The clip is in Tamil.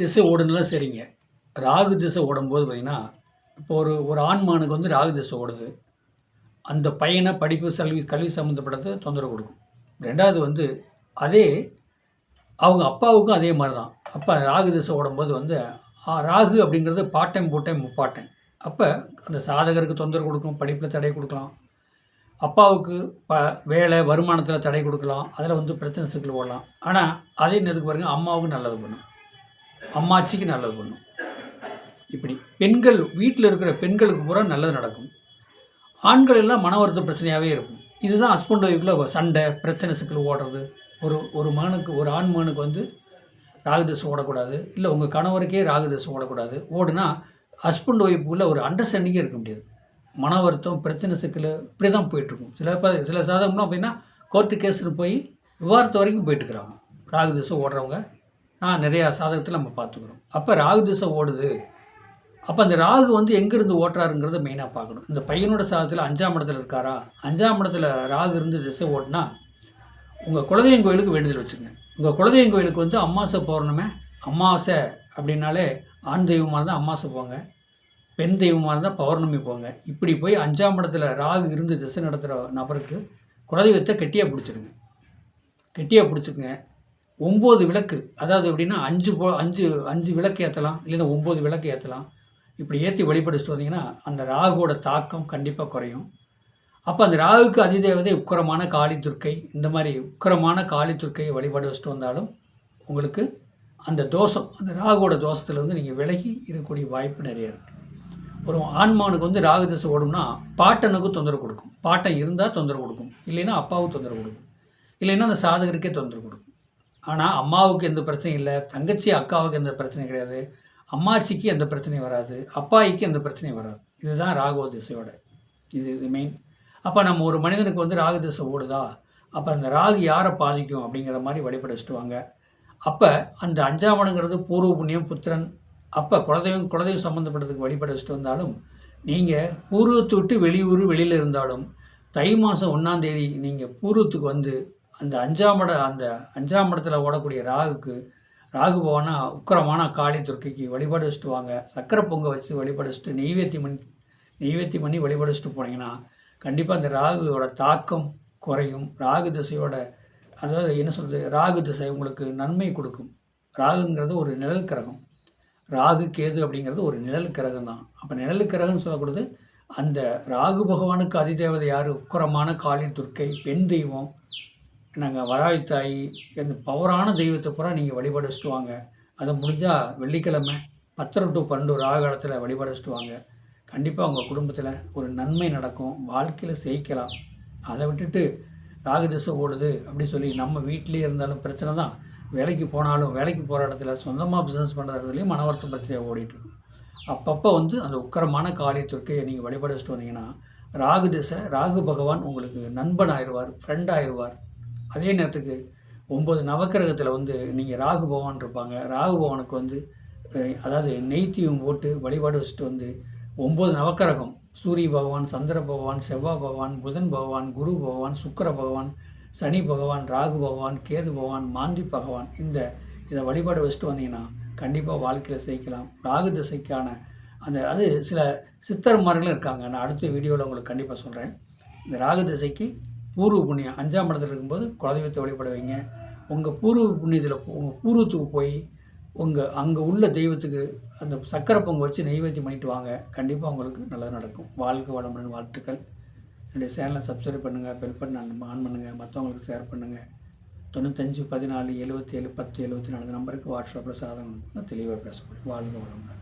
திசை ஓடுனா சரிங்க. ராகு திசை ஓடும்போது பார்த்திங்கன்னா இப்போ ஒரு ஒரு ஆண்மானுக்கு வந்து ராகு திசை ஓடுது. அந்த பையனை படிப்பு செல்வி கல்வி சம்மந்தப்பட்டதை தொந்தரவு கொடுக்கும். ரெண்டாவது வந்து அதே அவங்க அப்பாவுக்கும் அதே மாதிரி தான் அப்பா ராகு திசை ஓடும்போது வந்து ராகு அப்படிங்கிறது பாட்டைம் பூட்டைம் முப்பாட்டைம் அப்போ அந்த சாதகருக்கு தொந்தரவு கொடுக்கும் படிப்பில் தடை கொடுக்கலாம். அப்பாவுக்கு ப வேலை வருமானத்தில் தடை கொடுக்கலாம். அதில் வந்து பிரச்சனை சிக்கல் ஓடலாம். ஆனால் அதே நேரத்துக்கு பாருங்கள் அம்மாவுக்கு நல்லது பண்ணும். அம்மாச்சிக்கு நல்லது பண்ணும். இப்படி பெண்கள் வீட்டில் இருக்கிற பெண்களுக்கு பூரா நல்லது நடக்கும். ஆண்கள் எல்லாம் மன வருத்த பிரச்சனையாகவே இருக்கும். இதுதான் ஹஸ்பண்ட் ஒய்ஃபில் சண்டை பிரச்சனை சிக்கல் ஓடுறது. ஒரு ஒரு மகனுக்கு ஒரு ஆண் மகனுக்கு வந்து ராகுதசை ஓடக்கூடாது. இல்லை உங்கள் கணவருக்கே ராகுதசை ஓடக்கூடாது. ஓடுனா ஹஸ்பண்ட் ஒய்ஃபுக்குள்ள ஒரு அண்டர்ஸ்டாண்டிங்கே இருக்க முடியாது. மன வருத்தம் பிரச்சனை சிக்கல் இப்படி தான் போயிட்டுருக்கும். சில ப சில சாதகம்லாம் அப்படின்னா கோர்ட்டு கேஸ்னு போய் விவாதத்து வரைக்கும் போயிட்டுருக்குறாங்க. ராகு ஓடுறவங்க. நான் நிறையா சாதகத்தில் நம்ம பார்த்துக்குறோம். அப்போ ராகு திசை ஓடுது. அப்போ அந்த ராகு வந்து எங்கேருந்து ஓட்டுறாருங்கிறத மெயினாக பார்க்கணும். இந்த பையனோட சாதத்தில் அஞ்சாம் இடத்துல இருக்காரா? அஞ்சாம் இடத்துல ராகு இருந்து திசை ஓட்டினா உங்கள் குலதெய்வம் கோயிலுக்கு வேண்டுதல் வச்சுங்க உங்கள் குலதெய்வம் கோயிலுக்கு வந்து அம்மாசை பௌர்ணமி அம்மாசை அப்படின்னாலே ஆண் தெய்வமாக இருந்தால் அம்மாசை போங்க. பெண் தெய்வமாக இருந்தால் பௌர்ணமி போங்க. இப்படி போய் அஞ்சாம் இடத்துல ராகு இருந்து திசை நடத்துகிற நபருக்கு குலதெய்வத்தை கெட்டியாக பிடிச்சிருங்க. கெட்டியாக பிடிச்சிக்குங்க ஒம்பது விளக்கு அதாவது எப்படின்னா அஞ்சு போ அஞ்சு அஞ்சு விளக்கு ஏற்றலாம் இல்லைன்னா ஒம்பது விளக்கு ஏற்றலாம் இப்படி ஏற்றி வழிபடிச்சுட்டு வந்தீங்கன்னா அந்த ராகுவோட தாக்கம் கண்டிப்பாக குறையும். அப்போ அந்த ராகுக்கு அதிதேவதை உக்கரமான காளி துர்க்கை இந்த மாதிரி உக்கரமான காளி துர்க்கையை வழிபாடு வச்சுட்டு வந்தாலும் உங்களுக்கு அந்த தோஷம் அந்த ராகுவோட தோஷத்துலேருந்து நீங்கள் விலகி இருக்கக்கூடிய வாய்ப்பு நிறைய இருக்குது ஒரு ஆண்மானுக்கு வந்து ராகு தசை ஓடும்னா பாட்டனுக்கு தொந்தரவு கொடுக்கும். பாட்டன் இருந்தால் தொந்தரவு கொடுக்கும். இல்லைன்னா அப்பாவுக்கு தொந்தரவு கொடுக்கும். இல்லைன்னா அந்த சாதகருக்கே தொந்தரவு கொடுக்கும். ஆனால் அம்மாவுக்கு எந்த பிரச்சனையும் இல்லை தங்கச்சி அக்காவுக்கு எந்த பிரச்சனையும் கிடையாது அம்மாச்சிக்கு எந்த பிரச்சனையும் வராது அப்பாய்க்கு எந்த பிரச்சனையும் வராது. இதுதான் ராகு திசையோட. இது இது மெயின் அப்போ நம்ம ஒரு மனிதனுக்கு வந்து ராகு திசை ஓடுதா? அப்போ அந்த ராகு யாரை பாதிக்கும் அப்படிங்கிற மாதிரி வழிபட வச்சுட்டுவாங்க. அப்போ அந்த அஞ்சாம் இடங்கிறது பூர்வ புண்ணியம் புத்திரன். அப்போ குலதெய்வம் குலதெய்வம் சம்மந்தப்பட்டதுக்கு வழிபட வச்சுட்டு வந்தாலும் நீங்கள் பூர்வத்தை விட்டு வெளியூர் வெளியில் இருந்தாலும் தை மாதம் ஒன்றாந்தேதி நீங்கள் பூர்வத்துக்கு வந்து அந்த அஞ்சாம் இட அந்த அஞ்சாம் இடத்துல ஓடக்கூடிய ராகுக்கு ராகு பவனா உக்கரமான காளி துர்க்கைக்கு வழிபாடு வச்சுட்டு வாங்க. சக்கரை பொங்க வச்சு வழிபாடு வச்சுட்டு நெய்வேத்தியம் பண்ணி நெய்வேத்தியம் பண்ணி வழிபாடு வச்சுட்டு போனீங்கன்னா கண்டிப்பாக அந்த ராகுவோட தாக்கம் குறையும். ராகு திசையோட அதாவது என்ன சொல்கிறது ராகு திசை உங்களுக்கு நன்மை கொடுக்கும். ராகுங்கிறது ஒரு நிழல் கிரகம். ராகு கேது அப்படிங்கிறது ஒரு நிழல் கிரகம் தான். அப்போ நிழல் கிரகம்னு சொல்லக்கூடாது அந்த ராகு பகவானுக்கு அதிதேவதை யார்? உக்கரமான காளி துர்க்கை பெண் தெய்வம் நாங்கள் வராய் தாய் அந்த பவரான தெய்வத்தை பூரா நீங்கள் வழிபாடு வச்சுட்டு வாங்க அதை முடிஞ்சால் வெள்ளிக்கிழமை பத்தரை டு பன்னெண்டு ராக காலத்தில் வழிபாடு வச்சுட்டு வாங்க கண்டிப்பாக உங்கள் குடும்பத்தில் ஒரு நன்மை நடக்கும். வாழ்க்கையில் ஜெயிக்கலாம் அதை விட்டுட்டு ராகு திசை ஓடுது அப்படி சொல்லி நம்ம வீட்டிலே இருந்தாலும் பிரச்சனை தான். வேலைக்கு போனாலும் வேலைக்கு போகிற இடத்துல சொந்தமாக பிஸ்னஸ் பண்ணுற இடத்துலையும் மன வருத்தம் பிரச்சனையாக ஓடிட்டுருக்கும். அப்பப்போ வந்து அந்த உக்கரமான காளி துர்க்கையை நீங்கள் வழிபாடு வச்சுட்டு வந்தீங்கன்னா ராகு திசை ராகு பகவான் உங்களுக்கு நண்பன் ஆயிடுவார் ஃப்ரெண்ட் ஆயிடுவார். அதே நேரத்துக்கு ஒம்பது நவக்கிரகத்தில் வந்து நீங்கள் ராகு பகவான் இருப்பாங்க. ராகு பகவானுக்கு வந்து அதாவது நெய்த்தியும் போட்டு வழிபாடு வச்சுட்டு வந்து ஒம்பது நவக்கிரகம். சூரிய பகவான் சந்திர பகவான் செவ்வாய் பகவான் புதன் பகவான் குரு பகவான் சுக்கிர பகவான் சனி பகவான் ராகு பகவான் கேது பகவான் மாந்தி பகவான் இந்த இதை வழிபாடு வச்சுட்டு வந்தீங்கன்னா கண்டிப்பாக வாழ்க்கையில் சேர்க்கலாம் ராகு திசைக்கான அந்த அது சில சித்தர்மார்களும் இருக்காங்க. நான் அடுத்த வீடியோவில் உங்களுக்கு கண்டிப்பாக சொல்கிறேன் இந்த ராகு திசைக்கு பூர்வ புண்ணியம். அஞ்சாம் இடத்துல இருக்கும்போது குலதெய்வத்தை வழிபட வைங்க உங்கள் பூர்வ புண்ணியத்தில் உங்கள் பூர்வத்துக்கு போய் உங்கள் அங்கே உள்ள தெய்வத்துக்கு அந்த சக்கரை பொங்கல் வச்சு நெய்வேத்தியம் பண்ணிட்டு வாங்க. கண்டிப்பாக உங்களுக்கு நல்லது நடக்கும். வாழ்க்கை வளமுடன் வாழ்த்துக்கள். என்னுடைய சேனலை சப்ஸ்கிரைப் பண்ணுங்கள் பெல் பட்டன் ஆன் பண்ணுங்கள் மற்றவங்களுக்கு ஷேர் பண்ணுங்கள் தொண்ணூத்தஞ்சு பதினாலு எழுபத்தி ஏழு பத்து எழுபத்தி நாலு நம்பருக்கு வாட்ஸ்அப்பில் சாதனம் தெளிவாக பேசக்கூடிய முடியும். வாழ்க வளமுடன்.